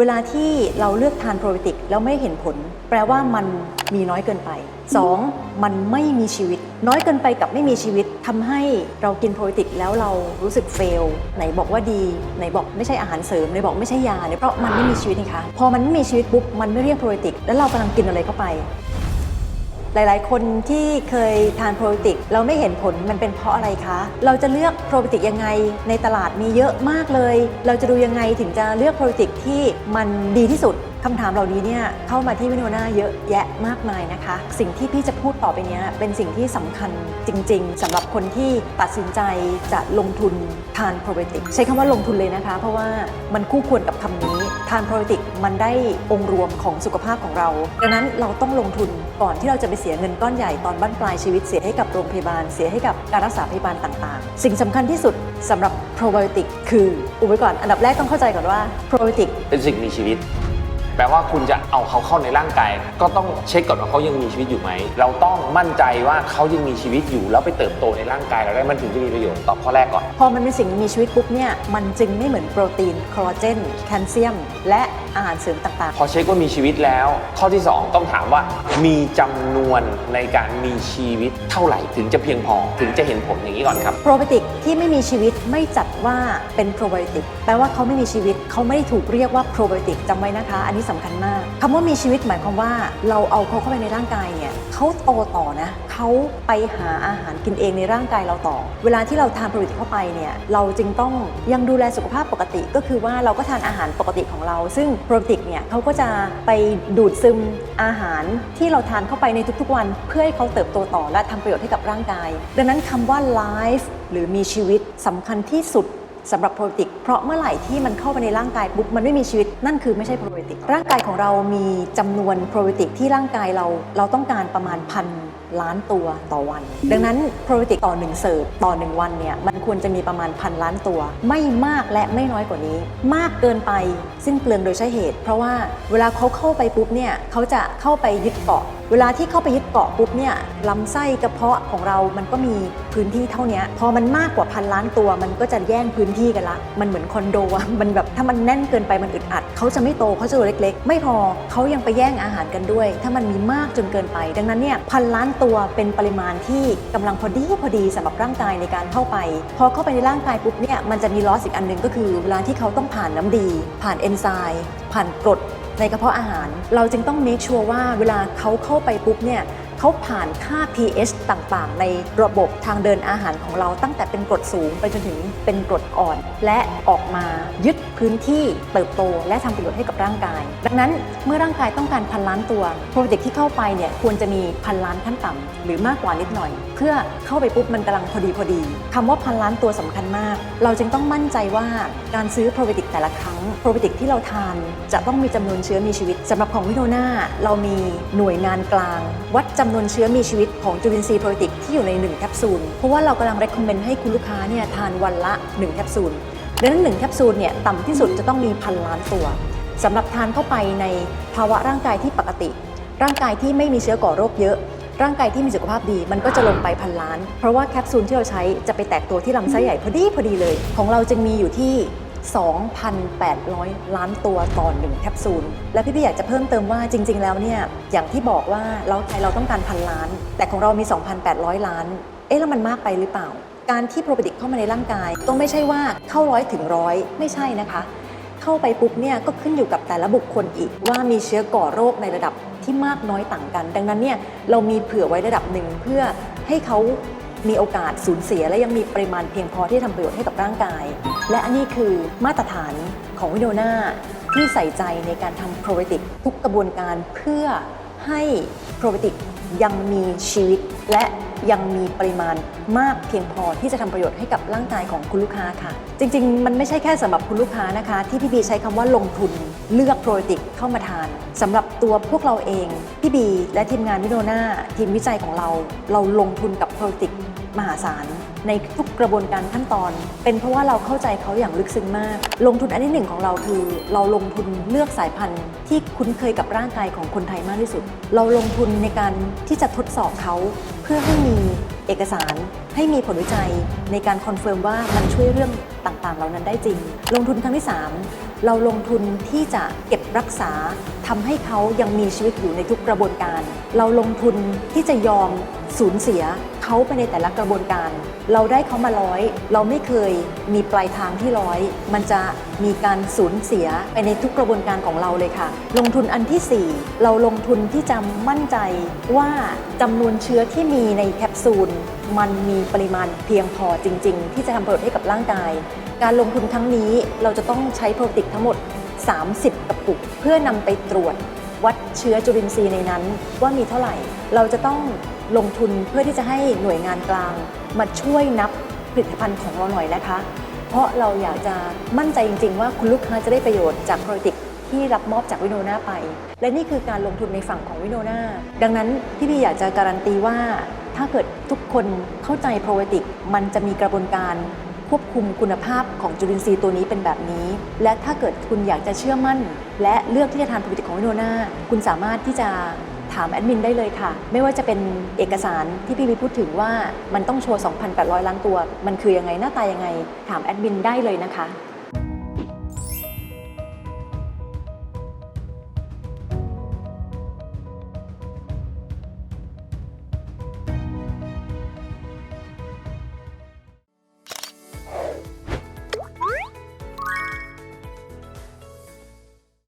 เวลาที่เราเลือกทานโปรไบโติกแล้วไม่เห็นผล แปลว่ามันมีน้อยเกินไป 2. มันไม่มีชีวิต น้อยเกินไปกับไม่มีชีวิตทำให้เรากินโปรไบโติกแล้วเรารู้สึกเฟลไหนบอกว่าดีไหนบอกไม่ใช่อาหารเสริมไหนบอกไม่ใช่ยาเนี่ยเพราะมันไม่มีชีวิตนะคะพอมันไม่มีชีวิตปุ๊บมันไม่เรียกโปรไบโติกแล้วเรากำลังกินอะไรเข้าไป หลายๆ คนที่เคยทานโปรไบโอติกเราไม่เห็นผลมันเป็นเพราะอะไรคะ เราจะเลือกโปรไบโอติกยังไงในตลาดมีเยอะมากเลย เราจะดูยังไงถึงจะเลือกโปรไบโอติกที่มันดีที่สุด คำถามเหล่านี้เนี่ยเข้ามาที่วินโนนาเยอะแยะมากมายนะคะ สิ่งที่พี่จะพูดต่อไปเนี้ยเป็นสิ่งที่สำคัญจริง ๆสำหรับคนที่ตัดสินใจจะลงทุนทานโปรไบโอติกใช้คำว่าลงทุนเลยนะคะ เพราะว่ามันคู่ควรกับคำนี้ทานโปรไบโอติกมันได้องค์รวมของสุขภาพของเราดังนั้นเราต้องลงทุนก่อนที่เราจะไปเสียเงินก้อนใหญ่ตอนบั้นปลายชีวิตเสียให้กับโรงพยาบาลเสียให้กับการรักษาพยาบาลต่างๆ สิ่งสำคัญที่สุดสำหรับโปรไบโอติกคืออุบไว้ก่อนอันดับแรกต้องเข้าใจก่อนว่าโปรไบโอติกเป็นสิ่งมีชีวิต แปลว่าคุณจะเอาเขาเข้าในร่างกายก็ต้องเช็คก่อนว่าเขายังมีชีวิตอยู่ไหม เราต้องมั่นใจว่าเขายังมีชีวิตอยู่แล้วไปเติบโตในร่างกายเราได้มันถึงจะมีประโยชน์ตอบข้อแรกก่อน พอมันเป็นสิ่งมีชีวิตปุ๊บเนี่ยมันจึงไม่เหมือนโปรตีนคอลลาเจนแคลเซียม และอาหารเสริมต่างพอเช็คว่ามีชีวิตแล้ว ข้อที่ 2 ต้องถามว่ามีจำนวนในการมีชีวิตเท่าไหร่ถึงจะเพียงพอถึงจะเห็นผลอย่างนี้ก่อนครับๆโปรไบโอติกที่ไม่มีชีวิตไม่จัดว่าเป็นโปรไบโอติกแปลว่าเขาไม่มีชีวิตเขาไม่ได้ถูกเรียกว่าโปรไบโอติกจำไว้นะคะ อันนี้สำคัญมากคำว่ามีชีวิตหมายความว่า เราเอาเขาเข้าไปในร่างกายเนี่ยเขาโตต่อนะเขาไปหาอาหารกินเองในร่างกายเราต่อ เวลาที่เราทานโปรไบโอติกเข้าไปเนี่ยเราจึงต้องยังดูแลสุขภาพปกติ ก็คือว่าเราก็ทานอาหารปกติของเรา ซึ่งโปรไบโอติกเนี่ยเขาก็จะไปดูดซึมอาหารที่เราทานเข้าไปในทุกๆวัน เพื่อให้เขาเติบโตต่อและทำประโยชน์ให้กับร่างกาย ดังนั้นคำว่า life หรือมีชีวิตสำคัญที่สุดสำหรับโปรติกเพราะเมื่อไหร่ที่มันเข้าไปในร่างกายปุ๊บมันไม่มีชีวิตนั่นคือไม่ใช่โปรติกร่างกายของเรามีจำนวนโปรติกที่ร่างกายเราเราต้องการประมาณพันล้านตัวต่อวัน ดังนั้นโปรติกต่อหนึ่งเสิร์ฟต่อหนึ่งวันเนี่ยมันควรจะมีประมาณพันล้านตัว ไม่มากและไม่น้อยกว่านี้ มากเกินไปสิ้นเปลืองโดยใช่เหตุ เพราะว่าเวลาเขาเข้าไปปุ๊บเนี่ยเขาจะเข้าไปยึดเกาะ เวลาที่เข้าไปยึดเกาะปุ๊บเนี่ยลำไส้กระเพาะของเรามันก็มีพื้นที่เท่านี้พอมันมากกว่าพันล้านตัวมันก็จะแย่งพื้นที่กันละ มันเหมือนคอนโดอะมันแบบถ้ามันแน่นเกินไปมันอึดอัดเขาจะไม่โตเขาจะตัวเล็ก ๆ ไม่พอเขายังไปแย่งอาหารกันด้วย ถ้ามันมีมากจนเกินไป ดังนั้นเนี่ยพันล้านตัวเป็นปริมาณที่กำลังพอดีพอดีสำหรับร่างกายในการเข้าไป พอเข้าไปในร่างกายปุ๊บเนี่ยมันจะมีลอสอีกอันหนึ่งก็คือ เวลาที่เขาต้องผ่านน้ำดี ผ่านเอนไซม์ผ่านกรด ในกระเพาะอาหาร เราจึงต้อง make sure ว่าเวลาเขาเข้าไปปุ๊บเนี่ย เขาผ่านค่า pH ต่างๆ ในระบบทางเดินอาหารของเราตั้งแต่เป็นกรดสูงไปจนถึงเป็นกรดอ่อน และออกมายึดพื้นที่เติบโต และทำประโยชน์ให้กับร่างกาย ดังนั้นเมื่อร่างกายต้องการพันล้านตัวโปรเจกต์ที่เข้าไปเนี่ยควรจะมีพันล้านขั้นต่ำหรือมากกว่านิดหน่อย เพื่อเข้าไปปุ๊บมันกำลังพอดีพอดีคำว่าพันล้านตัวสำคัญมาก เราจึงต้องมั่นใจว่าการซื้อโปรไบติกแต่ละครั้งโปรไบติกที่เราทานจะต้องมีจำนวนเชื้อมีชีวิตสำหรับของวิโนนาเรามีหน่วยงานกลาง วัดจำนวนเชื้อมีชีวิตของจุลินทรีย์โปรติกที่อยู่ใน 1 แคปซูล เพราะว่าเรากำลัง recommend ให้คุณลูกค้าเนี่ยทานวันละ 1 แคปซูล ดังนั้น 1 แคปซูลเนี่ยต่ำที่สุดจะต้องมีพันล้านตัวสำหรับทานเข้าไปในภาวะร่างกายที่ปกติ ร่างกายที่ไม่มีเชื้อก่อโรคเยอะ ร่างกายที่มีสุขภาพดีมันก็จะลงไปพันล้าน เพราะว่าแคปซูลที่เราใช้จะไปแตกตัวที่ลำไส้ใหญ่พอดีพอดีเลย ของเราจึงมีอยู่ที่ 2,800 ล้านตัวต่อหนึ่งแคปซูล และพี่ๆอยากจะเพิ่มเติมว่าจริง ๆ แล้วเนี่ยอย่างที่บอกว่าเราไทยเราต้องการพันล้าน แต่ของเรามี 2,800 ล้าน เอ๊ะแล้วมันมากไปหรือเปล่า การที่โปรไบโอติกเข้ามาในร่างกาย ต้องไม่ใช่ว่าเข้าร้อยถึงร้อยไม่ใช่นะคะ เข้าไปปุ๊บเนี่ยก็ขึ้นอยู่กับแต่ละบุคคลอีกว่ามีเชื้อก่อโรคในระดับที่มากน้อยต่างกัน ดังนั้นเนี่ยเรามีเผื่อไว้ระดับหนึ่งเพื่อให้เขา มีโอกาสสูญเสีย และยังมีปริมาณเพียงพอที่จะทำประโยชน์ให้กับร่างกาย และอันนี้คือมาตรฐานของวิโดนาที่ใส่ใจในการทำโปรไบติกทุกกระบวนการเพื่อให้โปรไบติกยังมีชีวิต และยังมีปริมาณมากเพียงพอที่จะทำประโยชน์ให้กับร่างกายของคุณลูกค้าค่ะ จริง ๆ มันไม่ใช่แค่สำหรับคุณลูกค้านะคะ ที่พี่บีใช้คำว่าลงทุนเลือกโปรไบติกเข้ามาทานสำหรับตัวพวกเราเอง พี่บี และทีมงานวิโดนาทีมวิจัยของเรา เราลงทุนกับโปรไบติก มหาศาลในทุกกระบวนการขั้นตอน เป็นเพราะว่าเราเข้าใจเขาอย่างลึกซึ้งมาก ลงทุนอันที่หนึ่งของเราคือ เราลงทุนเลือกสายพันธุ์ที่คุ้นเคยกับร่างกายของคนไทยมากที่สุด เราลงทุนในการที่จะทดสอบเขาเพื่อให้มีเอกสารให้มีผลวิจัยในการคอนเฟิร์มว่ามันช่วยเรื่องต่างๆ เหล่านั้นได้จริง ลงทุนครั้งที่ 3 เราลงทุนที่จะเก็บรักษาทำให้เขายังมีชีวิตอยู่ในทุกกระบวนการ เราลงทุนที่จะยอมสูญเสีย เขาไปในแต่ละกระบวนการ เราได้เขามาร้อย เราไม่เคยมีปลายทางที่ร้อย มันจะมีการสูญเสียไปในทุกกระบวนการของเราเลยค่ะ ลงทุนอันที่ 4 เราลงทุนที่จะมั่นใจว่าจำนวนเชื้อที่มีในแคปซูลมันมีปริมาณเพียงพอจริง ๆ ที่จะทำประโยชน์ให้กับร่างกาย การลงทุนครั้งนี้เราจะต้องใช้โปรติกทั้งหมด 30 กระปุก เพื่อนำไปตรวจวัดเชื้อจุลินทรีย์ในนั้นว่ามีเท่าไหร่ เราจะต้อง ลงทุนเพื่อที่จะให้หน่วยงานกลาง มาช่วยนับผลิตภัณฑ์ของเราหน่อยนะคะ เพราะเราอยากจะมั่นใจจริง ๆ ว่าคุณลูกค้าจะได้ประโยชน์จากโปรติกที่รับมอบจากวิโนนาไป และนี่คือการลงทุนในฝั่งของวิโนนาดังนั้นพี่พี่อยากจะการันตีว่า ถ้าเกิดทุกคนเข้าใจโปรไบติกมันจะมีกระบวนการควบคุมคุณภาพของจุลินทรีย์ตัวนี้เป็นแบบนี้ และถ้าเกิดคุณอยากจะเชื่อมั่น และเลือกที่จะทานโปรติกของวิโนนาคุณสามารถที่จะามแอดมินได้เลยค่ะ ไม่ว่าจะเป็นเอกสารที่พี่บีพูดถึงว่ามันต้องโชว์ 2,800 ล้านตัว มันคือยังไงหน้าตายังไง ถามแอดมินได้เลยนะคะ